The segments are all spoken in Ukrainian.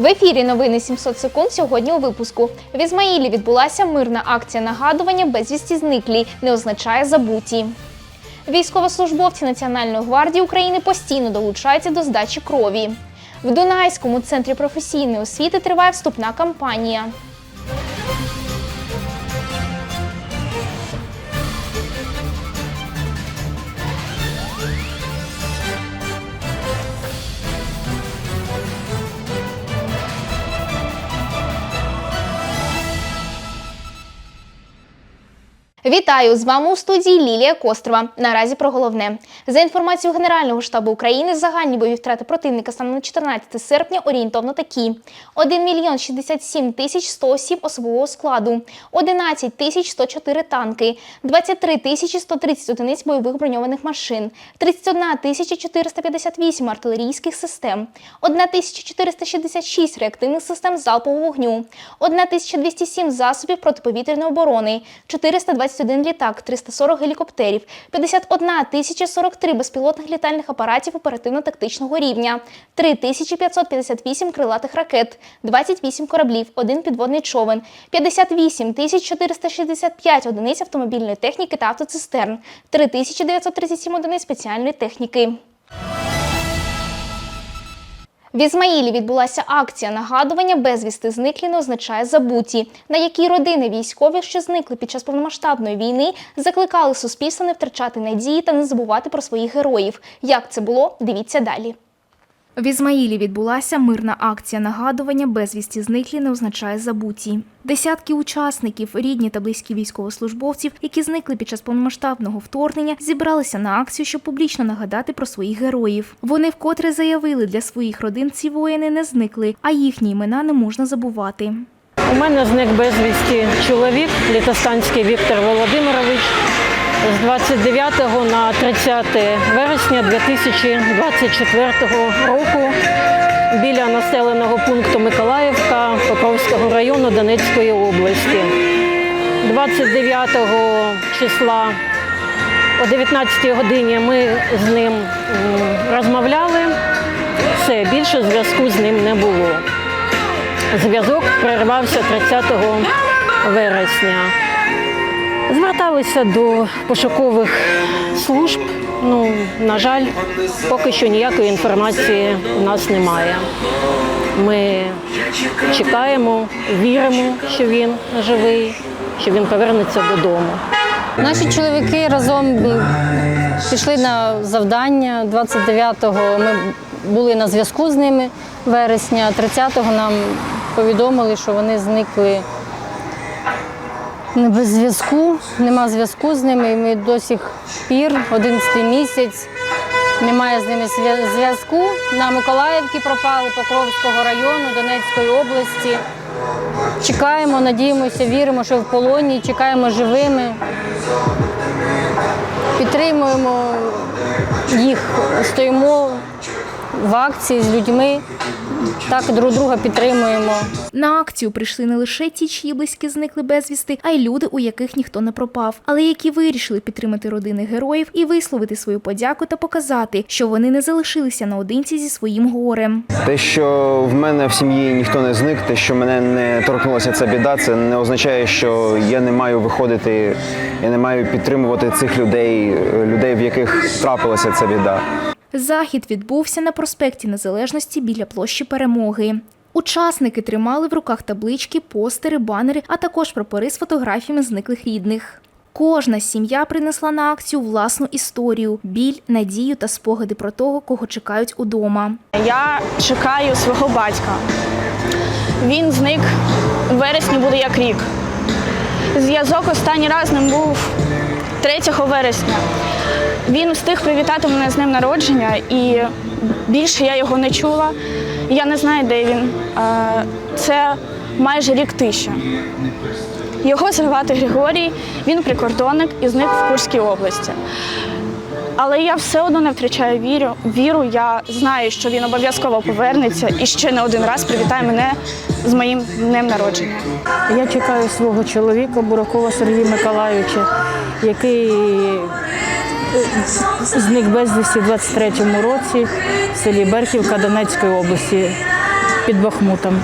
В ефірі новини 700 секунд сьогодні у випуску. В Ізмаїлі відбулася мирна акція нагадування безвісті зниклі, не означає забуті. Військовослужбовці Національної гвардії України постійно долучаються до здачі крові. В Дунайському центрі професійної освіти триває вступна кампанія. Вітаю з вами у студії Лілія Кострова. Наразі про головне. За інформацією Генерального штабу України. Загальні бойові втрати противника станом на 14 серпня орієнтовно такі: 1 мільйон 67 тисяч 100 осіб особового складу, 11 тисяч 104 танки, 23 тисячі 130 одиниць бойових броньованих машин, 31 тисяча 458 артилерійських систем, 1 тисяча 466 реактивних систем залпового вогню, 1 тисяча 207 засобів протиповітряної оборони, 421 літак, 340 гелікоптерів, 51 тисяча 43 безпілотних літальних апаратів оперативно-тактичного рівня, 3558 крилатих ракет, 28 кораблів, 1 підводний човен, 58 тисяч 465 одиниць автомобільної техніки та автоцистерн, 3937 одиниць спеціальної техніки. В Ізмаїлі відбулася акція нагадування безвісти зниклі не означає забуті, на якій родини військових, що зникли під час повномасштабної війни, закликали суспільство не втрачати надії та не забувати про своїх героїв. Як це було? Дивіться далі. В Ізмаїлі відбулася мирна акція нагадування безвісті зниклі не означає забуті. Десятки учасників, рідні та близькі військовослужбовців, які зникли під час повномасштабного вторгнення, зібралися на акцію, щоб публічно нагадати про своїх героїв. Вони вкотре заявили, для своїх родин ці воїни не зникли, а їхні імена не можна забувати. У мене зник безвісті чоловік, Літостанський Віктор Володимирович, з 29 на 30 вересня 2024 року біля населеного пункту Миколаївка Покровського району Донецької області. 29 числа о 19 годині ми з ним розмовляли. Все, більше зв'язку з ним не було. Зв'язок перервався 30 вересня. Зверталися до пошукових служб. Ну, на жаль, поки що ніякої інформації у нас немає. Ми чекаємо, віримо, що він живий, що він повернеться додому. Наші чоловіки разом пішли на завдання. 29-го ми були на зв'язку з ними вересня, 30-го нам повідомили, що вони зникли без зв'язку, нема зв'язку з ними. І ми до сих пір, 11 місяць, немає з ними зв'язку. На Миколаївці пропали Покровського району Донецької області. Чекаємо, надіємося, віримо, що в полоні, чекаємо живими. Підтримуємо їх, стоїмо в акції з людьми, так друг друга підтримуємо. На акцію прийшли не лише ті, чиї близькі зникли безвісти, а й люди, у яких ніхто не пропав, але які вирішили підтримати родини героїв і висловити свою подяку та показати, що вони не залишилися наодинці зі своїм горем. Те, що в мене в сім'ї ніхто не зник, те, що мене не торкнулася ця біда, це не означає, що я не маю виходити, я не маю підтримувати цих людей, людей, в яких трапилася ця біда. Захід відбувся на проспекті Незалежності біля площі Перемоги. Учасники тримали в руках таблички, постери, банери, а також прапори з фотографіями зниклих рідних. Кожна сім'я принесла на акцію власну історію, біль, надію та спогади про того, кого чекають удома. Я чекаю свого батька. Він зник у вересні буде як рік. Зв'язок останній раз ним був 3 вересня. Він встиг привітати мене з ним народження, і більше я його не чула. Я не знаю, де він. Це майже рік тиші. Його звати Григорій, він прикордонник і зник в Курській області. Але я все одно не втрачаю віру. Віру, я знаю, що він обов'язково повернеться і ще не один раз привітає мене з моїм днем народження. Я чекаю свого чоловіка Буракова Сергія Миколайовича, який зник безвісті в 23-му році в селі Берхівка Донецької області. під Бахмутом.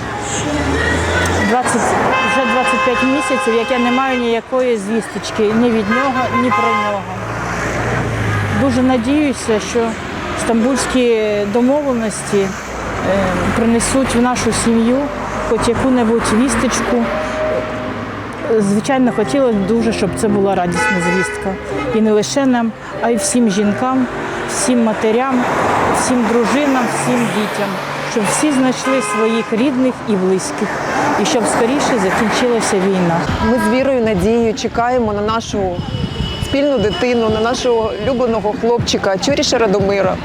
20, вже 25 місяців, як я не маю ніякої звісточки ні від нього, ні про нього. Дуже надіюся, що стамбульські домовленості е, принесуть в нашу сім'ю хоч яку-небудь вісточку. Звичайно, хотілося дуже, щоб це була радісна звістка. І не лише нам, а й всім жінкам, всім матерям, всім дружинам, всім дітям, щоб всі знайшли своїх рідних і близьких, і щоб скоріше закінчилася війна. Ми з вірою, надією чекаємо на нашу спільну дитину, на нашого улюбленого хлопчика Чуріша Радомира,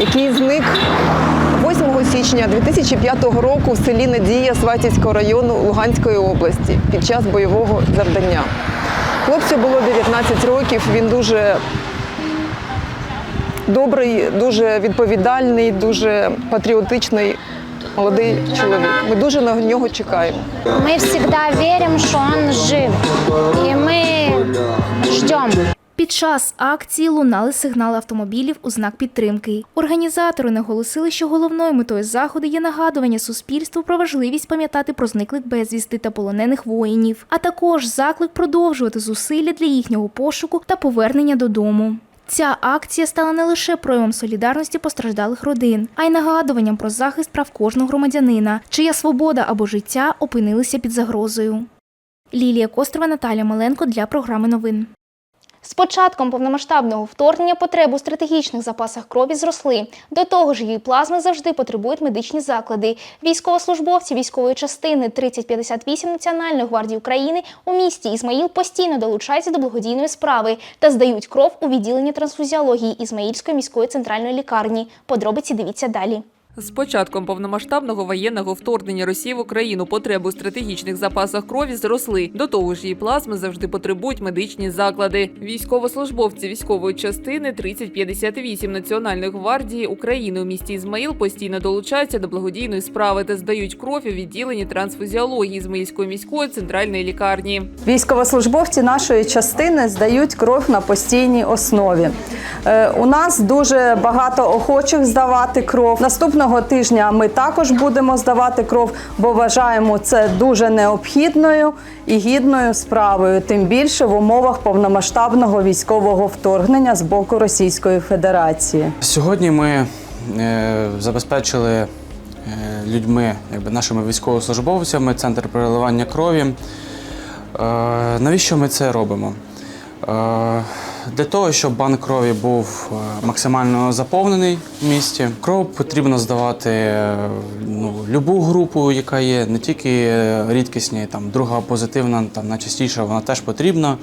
який зник 8 січня 2005 року в селі Надія Сватівського району Луганської області під час бойового завдання. Хлопцю було 19 років, він дуже добрий, дуже відповідальний, дуже патріотичний молодий чоловік. Ми дуже на нього чекаємо. Мы всегда верим, что он жив. И мы ждем. Під час акції лунали сигнали автомобілів у знак підтримки. Організатори наголосили, що головною метою заходу є нагадування суспільству про важливість пам'ятати про зниклих безвісти та полонених воїнів, а також заклик продовжувати зусилля для їхнього пошуку та повернення додому. Ця акція стала не лише проявом солідарності постраждалих родин, а й нагадуванням про захист прав кожного громадянина, чия свобода або життя опинилися під загрозою. Лілія Кострова, Наталя Маленко для програми новин. З початком повномасштабного вторгнення потреби у стратегічних запасах крові зросли. До того ж, її плазми завжди потребують медичні заклади. Військовослужбовці військової частини 3058 Національної гвардії України у місті Ізмаїл постійно долучаються до благодійної справи та здають кров у відділенні трансфузіології Ізмаїльської міської центральної лікарні. Подробиці дивіться далі. З початком повномасштабного воєнного вторгнення Росії в Україну потреби у стратегічних запасах крові зросли. До того ж, її плазми завжди потребують медичні заклади. Військовослужбовці військової частини 3058 Національної гвардії України у місті Ізмаїл постійно долучаються до благодійної справи та здають кров у відділенні трансфузіології Ізмаїльської міської центральної лікарні. Військовослужбовці нашої частини здають кров на постійній основі. Е, У нас дуже багато охочих здавати кров. Наступного тижня ми також будемо здавати кров, бо вважаємо це дуже необхідною і гідною справою, тим більше в умовах повномасштабного військового вторгнення з боку Російської Федерації. Сьогодні ми е, забезпечили е, людьми, якби нашими військовослужбовцями, центр переливання крові. Е, навіщо ми це робимо? Е, для того, щоб банк крові був е, максимально заповнений в місті. Кров потрібно здавати е, ну, любу групу, яка є, не тільки е, рідкісні, там, друга позитивна, там, найчастіша, вона теж потрібна.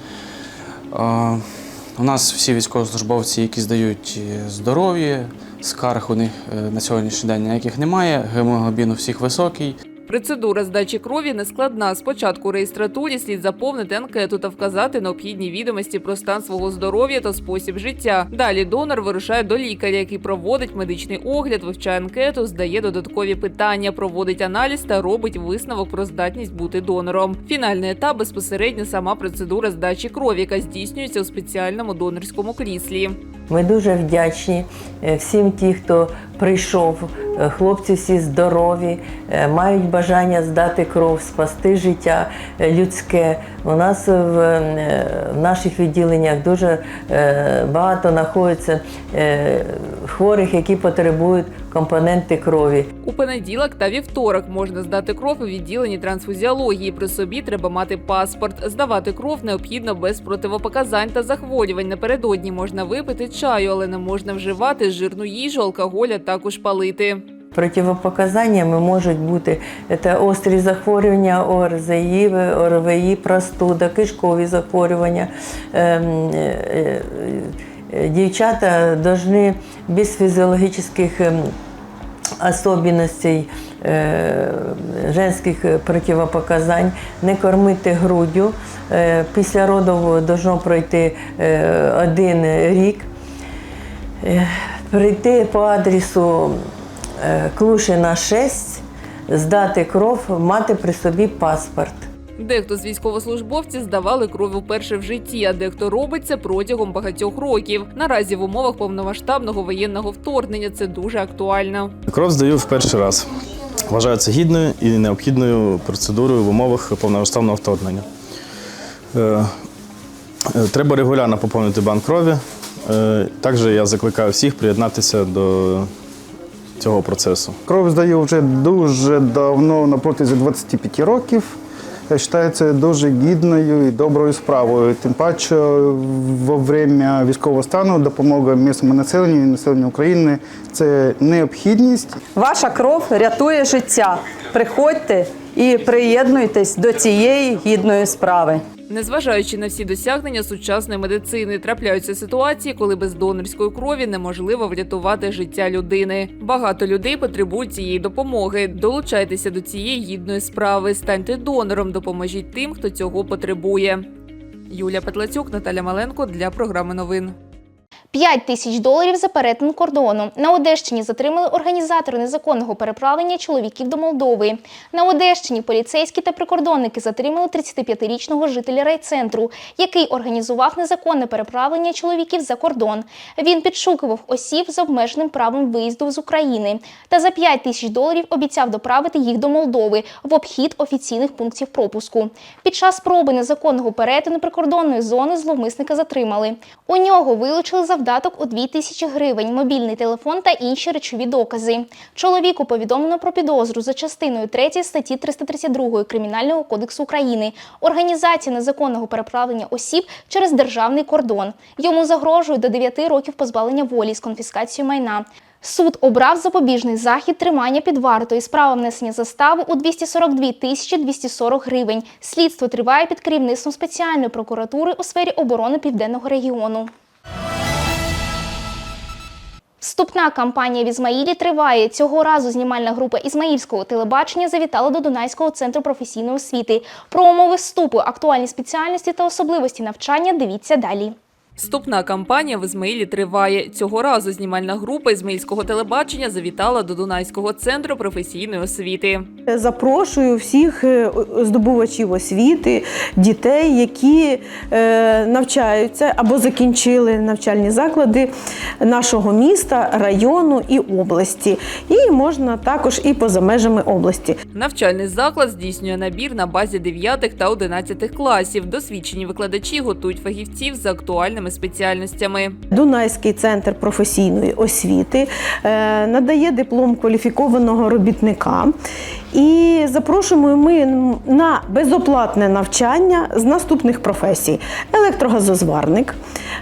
У нас всі військовослужбовці, які здають здорові, скарг у них на сьогоднішній день ніяких немає, гемоглобін у всіх високий. Процедура здачі крові нескладна. Спочатку у реєстратурі слід заповнити анкету та вказати необхідні відомості про стан свого здоров'я та спосіб життя. Далі донор вирушає до лікаря, який проводить медичний огляд, вивчає анкету, здає додаткові питання, проводить аналіз та робить висновок про здатність бути донором. Фінальний етап безпосередньо сама процедура здачі крові, яка здійснюється у спеціальному донорському кріслі. Ми дуже вдячні е, всім ті, хто прийшов. Е, Хлопці всі здорові, е, мають бажання здати кров, спасти життя е, людське. У нас в, е, в наших відділеннях дуже е, багато знаходиться е, хворих, які потребують компоненти крові. У понеділок та вівторок можна здати кров у відділенні трансфузіології. При собі треба мати паспорт. Здавати кров необхідно без противопоказань та захворювань. Напередодні можна випити чаю, але не можна вживати жирну їжу, алкоголь, а також палити. Противопоказаннями можуть бути це острі захворювання ОРЗІ, ОРВІ, простуда, кишкові захворювання. Ем, е, е, Дівчата повинні без фізіологічних ем, особенностей е, женських противопоказань не кормити груддю. Після родів должно пройти один рік. Прийти по адресу Клушина 6, здати кров, мати при собі паспорт. Дехто з військовослужбовців здавали кров уперше в житті, а дехто робить це протягом багатьох років. Наразі в умовах повномасштабного воєнного вторгнення це дуже актуально. Кров здаю в перший раз. Вважаю це гідною і необхідною процедурою в умовах повномасштабного вторгнення. Е, е, Треба регулярно поповнити банк крові. Е, Також я закликаю всіх приєднатися до цього процесу. Кров здаю вже дуже давно, на протязі 25 років. Я вважаю це дуже гідною і доброю справою. Тим паче, во время військового стану допомога місцевому населенню і населенню України це необхідність. Ваша кров рятує життя. Приходьте і приєднуйтесь до цієї гідної справи. Незважаючи на всі досягнення сучасної медицини, трапляються ситуації, коли без донорської крові неможливо врятувати життя людини. Багато людей потребують цієї допомоги. Долучайтеся до цієї гідної справи, станьте донором, допоможіть тим, хто цього потребує. Юлія Петлацюк, Наталя Маленко для програми новин. 5 тисяч доларів за перетин кордону. На Одещині затримали організатори незаконного переправлення чоловіків до Молдови. На Одещині поліцейські та прикордонники затримали 35-річного жителя райцентру, який організував незаконне переправлення чоловіків за кордон. Він підшукував осіб з обмеженим правом виїзду з України та за 5 тисяч доларів обіцяв доправити їх до Молдови в обхід офіційних пунктів пропуску. Під час спроби незаконного перетину прикордонної зони зловмисника затримали. У нього вилучили завдаток у 2 тисячі гривень, мобільний телефон та інші речові докази. Чоловіку повідомлено про підозру за частиною 3 статті 332 Кримінального кодексу України організація незаконного переправлення осіб через державний кордон. Йому загрожує до 9 років позбавлення волі з конфіскацією майна. Суд обрав запобіжний захід тримання під вартою. Справа внесення застави у 242 тисячі 240 гривень. Слідство триває під керівництвом спеціальної прокуратури у сфері оборони Південного регіону. Вступна кампанія в Ізмаїлі триває. Цього разу знімальна група Ізмаїльського телебачення завітала до Дунайського центру професійної освіти. Про умови вступу, актуальні спеціальності та особливості навчання дивіться далі. Вступна кампанія в Ізмаїлі триває. Цього разу знімальна група Ізмаїльського телебачення завітала до Дунайського центру професійної освіти. Запрошую всіх е, здобувачів освіти, дітей, які е, навчаються або закінчили навчальні заклади нашого міста, району і області. І можна також і поза межами області. Навчальний заклад здійснює набір на базі 9 та 11 класів. Досвідчені викладачі готують фахівців за актуальними спеціальностями. Дунайський центр професійної освіти е, надає диплом кваліфікованого робітника. І запрошуємо ми на безоплатне навчання з наступних професій: електрогазозварник,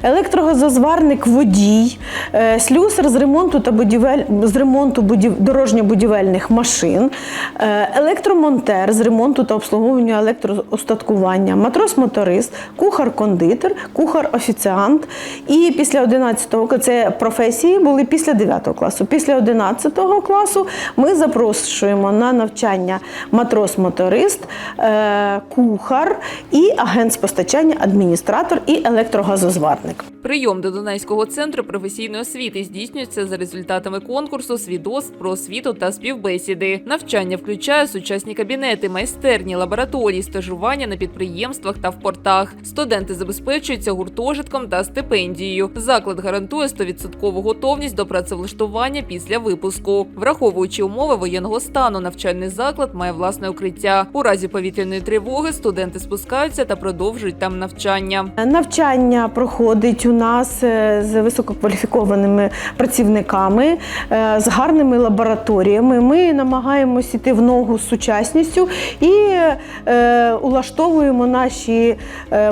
електрогазозварник водій, е, слюсар з ремонту та будівель з ремонту будів, дорожньо-будівельних машин, е, електромонтер з ремонту та обслуговування електроостаткування, матрос-моторист, кухар-кондитер, кухар-офіціант. І після 11-го це професії були після 9 класу. Після 11 класу ми запрошуємо на навчання матрос-моторист, е, кухар і агент з постачання, адміністратор і електрогазозварник. Прийом до Дунайського центру професійної освіти здійснюється за результатами конкурсу свідоцтв про освіту та співбесіди. Навчання включає сучасні кабінети, майстерні, лабораторії, стажування на підприємствах та в портах. Студенти забезпечуються гуртожитком та стипендією. Заклад гарантує 100% готовність до працевлаштування після випуску. Враховуючи умови воєнного стану, навчальний заклад має власне укриття. У разі повітряної тривоги студенти спускаються та продовжують там навчання. Навчання проходить у нас е, з висококваліфікованими працівниками, е, з гарними лабораторіями. Ми намагаємося йти в ногу з сучасністю і е, улаштовуємо наші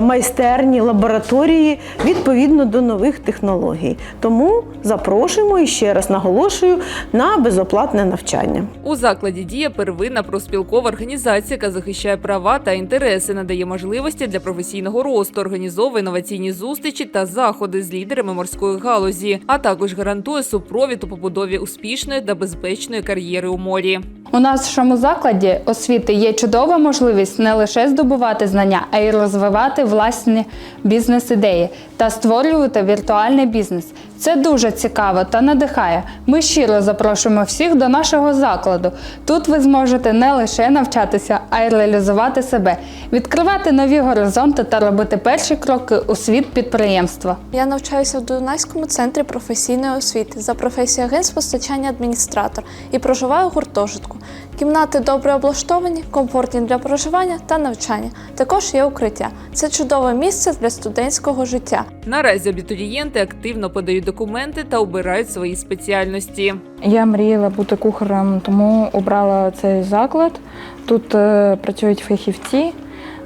майстерні лабораторії відповідно до нових технологій. Тому запрошуємо і ще раз наголошую на безоплатне навчання. У закладі діє первинна проспілкова організація, яка захищає права та інтереси, надає можливості для професійного росту, організовує інноваційні зустрічі та заходи з лідерами морської галузі, а також гарантує супровід у побудові успішної та безпечної кар'єри у морі. У нашому закладі освіти є чудова можливість не лише здобувати знання, а й розвивати власні бізнес-ідеї та створювати віртуальний бізнес. Це дуже цікаво та надихає. Ми щиро запрошуємо всіх до нашого закладу. Тут ви зможете не лише навчатися, а й реалізувати себе, відкривати нові горизонти та робити перші кроки у світ підприємства. Я навчаюся в Дунайському центрі професійної освіти за професією агент з постачання адміністратор і проживаю у гуртожитку. Кімнати добре облаштовані, комфортні для проживання та навчання. Також є укриття. Це чудове місце для студентського життя. Наразі абітурієнти активно подають документи та обирають свої спеціальності. Я мріяла бути кухарем, тому обрала цей заклад. Тут е, працюють фахівці.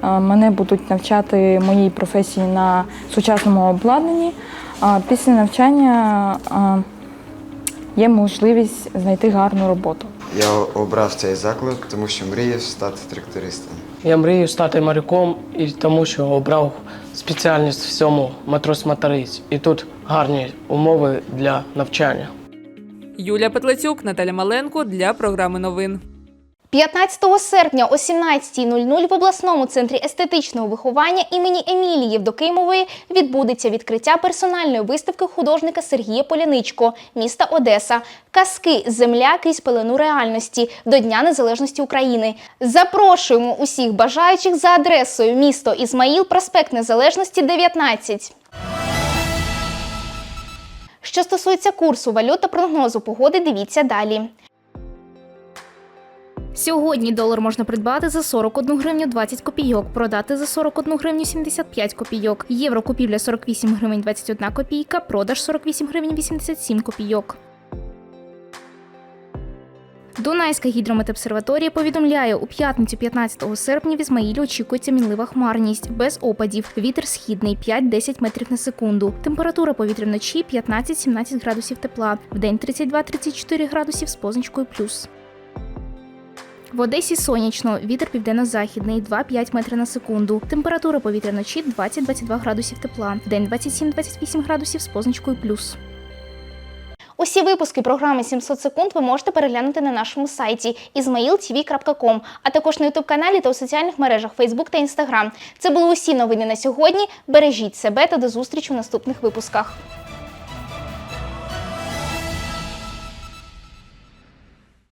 Е, Мене будуть навчати моїй професії на сучасному обладнанні. А після навчання е, є можливість знайти гарну роботу. Я обрав цей заклад, тому що мріяв стати трактористом. Я мрію стати моряком і тому, що обрав спеціальність в цьому матрос-моторист. І тут гарні умови для навчання. Юлія Петлецюк, Наталя Маленко для програми новин. 15 серпня о 17.00 в обласному центрі естетичного виховання імені Емілії Євдокимової відбудеться відкриття персональної виставки художника Сергія Поляничко, міста Одеса. Казки Земля крізь пелену реальності до Дня Незалежності України. Запрошуємо усіх бажаючих за адресою місто Ізмаїл, проспект Незалежності 19. Що стосується курсу валют та прогнозу погоди, дивіться далі. Сьогодні долар можна придбати за 41 гривню 20 копійок, продати за 41 гривню 75 копійок. Євро купівля 48 гривень 21 копійка, продаж 48 гривень 87 копійок. Дунайська гідрометобсерваторія повідомляє, у п'ятницю 15 серпня в Ізмаїлі очікується мінлива хмарність, без опадів. Вітер східний 5-10 метрів на секунду. Температура повітря вночі 15-17 градусів тепла, вдень 32-34 градусів з позначкою плюс. В Одесі сонячно, вітер південно-західний 2-5 метри на секунду. Температура повітря вночі 20-22 градусів тепла, вдень 27-28 градусів з позначкою плюс. Усі випуски програми 700 секунд ви можете переглянути на нашому сайті izmailtv.com, а також на ютуб каналі та у соціальних мережах Facebook та Instagram. Це були усі новини на сьогодні. Бережіть себе та до зустрічі у наступних випусках.